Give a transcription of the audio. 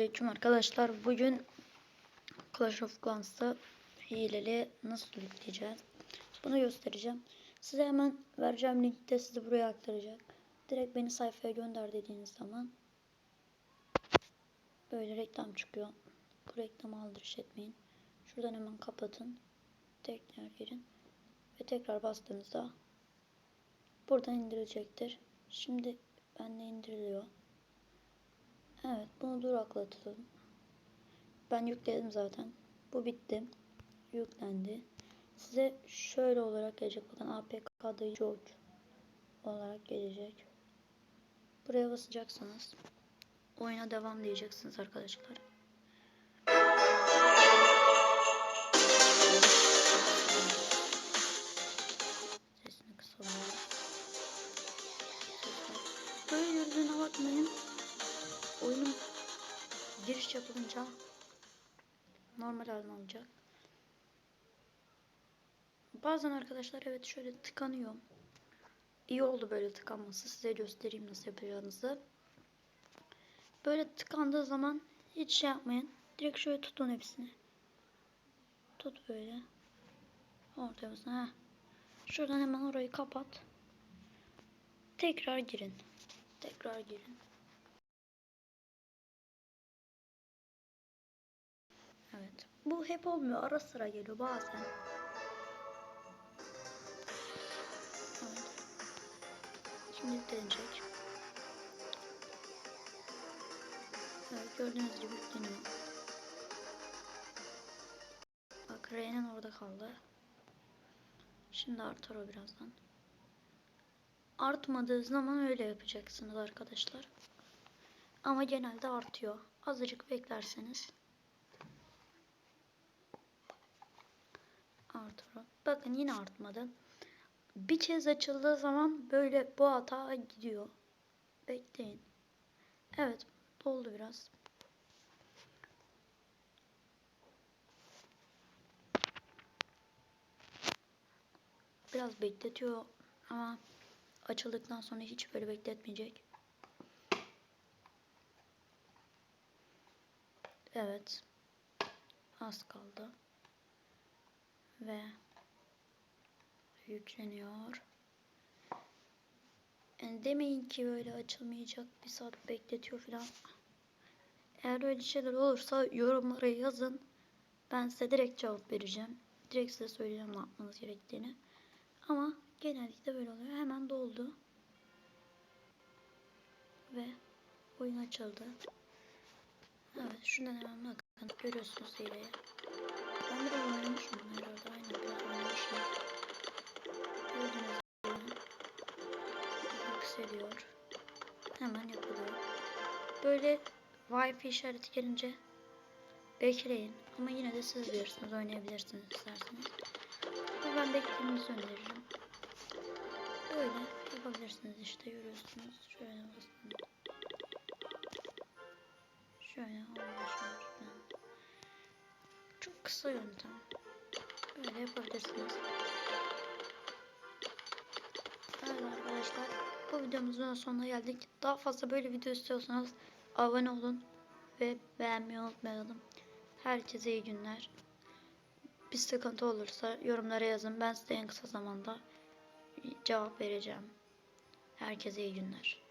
Selamünaleyküm arkadaşlar. Bugün Clash of Clans'ta hileli nasıl yükleyeceğiz? Bunu göstereceğim. Size hemen vereceğim linkte sizi buraya aktaracak. Direkt beni sayfaya gönder dediğiniz zaman böyle reklam çıkıyor. Bu reklamı aldırış etmeyin. Şuradan hemen kapatın. Tekrar girin. Ve tekrar bastığınızda buradan indirilecektir. Şimdi bende indiriliyor. Evet bunu duraklatalım. Ben yükledim zaten. Bu bitti. Yüklendi. Size şöyle olarak gelecek. Bakın APK'da George olarak gelecek. Buraya basacaksınız. Oyuna devam diyeceksiniz arkadaşlar. Sesini kısalım. Böyle gördüğüne bakmayın oyunun giriş yapılınca normal haline alacak. Bazen arkadaşlar evet şöyle tıkanıyor. İyi oldu böyle tıkanması. Size göstereyim nasıl yapacağınızı. Böyle tıkandığı zaman hiç şey yapmayın. Direkt şöyle tutun hepsini. Tut böyle. Ortaya basın. Heh. Şuradan hemen orayı kapat. Tekrar girin. Tekrar girin. Bu hep olmuyor. Ara sıra geliyor bazen. Şimdi yüklenecek. Evet gördüğünüz gibi yükleniyor. Bak R'nin orada kaldı. Şimdi artar o birazdan. Artmadığı zaman öyle yapacaksınız arkadaşlar. Ama genelde artıyor. Azıcık beklerseniz artırın. Bakın yine artmadı. Bir kez açıldığı zaman böyle bu hata gidiyor. Bekleyin. Evet doldu biraz. Biraz bekletiyor ama açıldıktan sonra hiç böyle bekletmeyecek. Evet. Az kaldı ve yükleniyor. Yani demeyin ki böyle açılmayacak bir saat bekletiyor falan. Eğer öyle şeyler olursa yorumlara yazın. Ben size direkt cevap vereceğim. Direkt size söyleyeceğim ne yapmanız gerektiğini. Ama genellikle böyle oluyor. Hemen doldu. Ve oyun açıldı. Evet şundan hemen bakın. Görüyorsunuz hileyi. Ben biraz oynamışım herhalde. Aynen biraz oynamışım. Gördüğünüz gibi yükseliyor. Hemen yapılıyor. Böyle Wi-Fi işareti gelince bekleyin. Ama yine de siz bilirsiniz. Oynayabilirsiniz isterseniz. Ben beklemenizi öneririm. Böyle yapabilirsiniz işte görüyorsunuz. Şöyle basın. Şöyle olmuş Çok kısa yöntem. Böyle yapabilirsiniz. Evet arkadaşlar bu videomuzun sonuna geldik. Daha fazla böyle video istiyorsanız abone olun ve beğenmeyi unutmayalım. Herkese iyi günler. Bir sıkıntı olursa yorumlara yazın. Ben size en kısa zamanda cevap vereceğim. Herkese iyi günler.